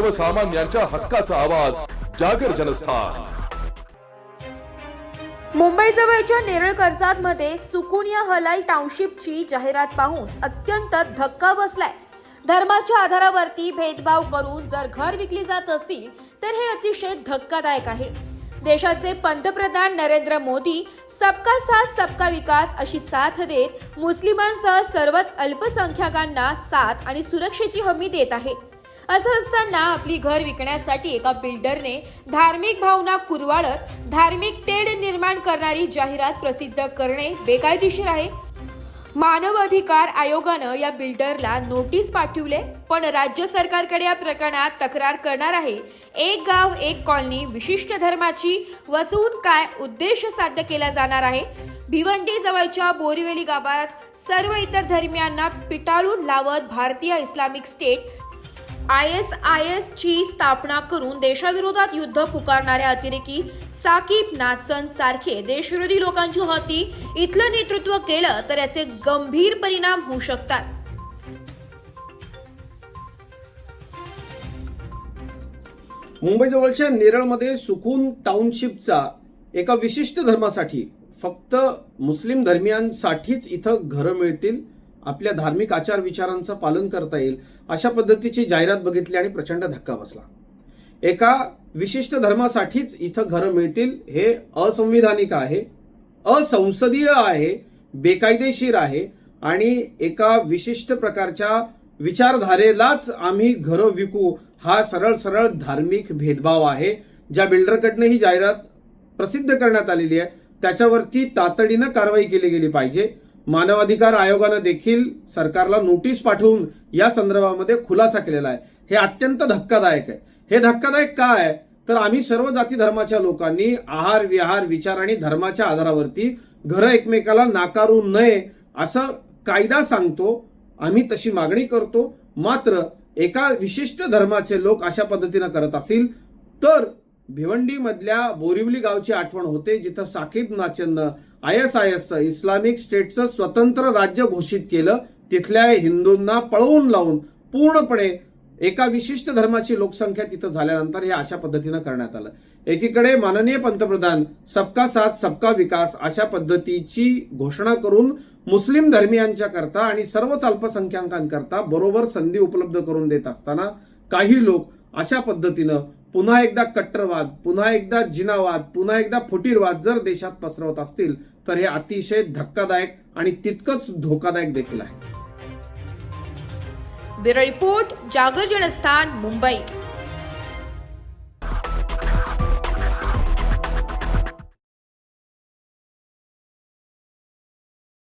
सर्वसामान्यांच्या हक्काचा आवाज जागर जनस्थान. मुंबईजवळच्या नेरळ कर्जात मध्ये सुकुन या हलाल टाउनशिपची जाहिरात पाहून अत्यंत धक्का बसलाय. धर्माच्या आधारावरती भेदभाव करून जर घर विकली जात असतील तर हे अतिशय धक्कादायक आहे. देशाचे पंतप्रधान नरेंद्र मोदी सबका साथ सबका विकास अशी साथ देत मुस्लिमांसह सर्वच अल्पसंख्याकांना साथ आणि सुरक्षेची हमी देत आहे असं असताना आपली घर विकण्यासाठी एका बिल्डरने धार्मिक भावना कुरवाळत धार्मिक तेढ निर्माण करणारी जाहिरात प्रसिद्ध करणे बेकायदेशीर आहे. मानव अधिकार आयोगानं या बिल्डरला नोटीस पाठवले पण राज्य सरकारकडे या प्रकरणात तक्रार करणार आहे. एक गाव एक कॉलनी विशिष्ट धर्माची वसवून काय उद्देश साध्य केला जाणार आहे? भिवंडी जवळच्या बोरिवली गावात सर्व इतर धर्मियांना पिटाळून लावत भारतीय Islamic state I S I S ची स्थापना करून देशाविरोधात युद्ध पुकारणाऱ्या अतिरेकी साकीब नाचन सारखे देशविरोधी लोकांची हाती इथलं नेतृत्व केलं तर याचे गंभीर परिणाम होऊ शकतात. मुंबईजवळच्या नेरळमध्ये सुकून टाउनशिपचा एका विशिष्ट धर्मासाठी फक्त मुस्लिम धर्मियांसाठीच इथं घरं मिळतील. आपल्या धार्मिक आचार विचारांचं पालन करता येईल अशा पद्धतीची जाहिरात बघितली आणि प्रचंड धक्का बसला. एका विशिष्ट धर्मासाठीच इथं घरं मिळतील हे असंविधानिक आहे असंसदीय आहे बेकायदेशीर आहे आणि एका विशिष्ट प्रकारच्या विचारधारेलाच आम्ही घरं विकू हा सरळ सरळ धार्मिक भेदभाव आहे ज्या बिल्डरकडनं ही जाहिरात प्रसिद्ध करण्यात आलेली आहे त्याच्यावरती तातडीनं कारवाई केली गेली पाहिजे. मानवाधिकार आयोगानं देखील सरकारला नोटीस पाठवून या संदर्भामध्ये खुलासा केलेला आहे. हे अत्यंत धक्कादायक आहे. हे धक्कादायक का आहे? तर आम्ही सर्व जाती धर्माच्या लोकांनी आहार विहार विचार आणि धर्माच्या आधारावरती घरं एकमेकाला नाकारू नये असं कायदा सांगतो. आम्ही तशी मागणी करतो. मात्र एका विशिष्ट धर्माचे लोक अशा पद्धतीनं करत असतील तर भिवंडीमधल्या बोरिवली गावची आठवण होते जिथं साकीब नाचननं आय एस आय एसचं इस्लामिक स्टेटचं स्वतंत्र राज्य घोषित केलं. तिथल्या हिंदूंना पळवून लावून पूर्णपणे एका विशिष्ट धर्माची लोकसंख्या तिथं झाल्यानंतर हे अशा पद्धतीनं करण्यात आलं. एकीकडे माननीय पंतप्रधान सबका साथ सबका विकास अशा पद्धतीची घोषणा करून मुस्लिम धर्मियांच्या करता आणि सर्वच अल्पसंख्याकांकरता बरोबर संधी उपलब्ध करून देत असताना काही लोक अशा पद्धतीनं पुन्हा एकदा कट्टरवाद पुन्हा एकदा जिनावाद पुन्हा एकदा फुटीरवाद जर देशात पसरवत असतील तर हे अतिशय धक्कादायक आणि तितकंच धोकादायक देखील आहे. रिपोर्ट जागर जनस्थान मुंबई.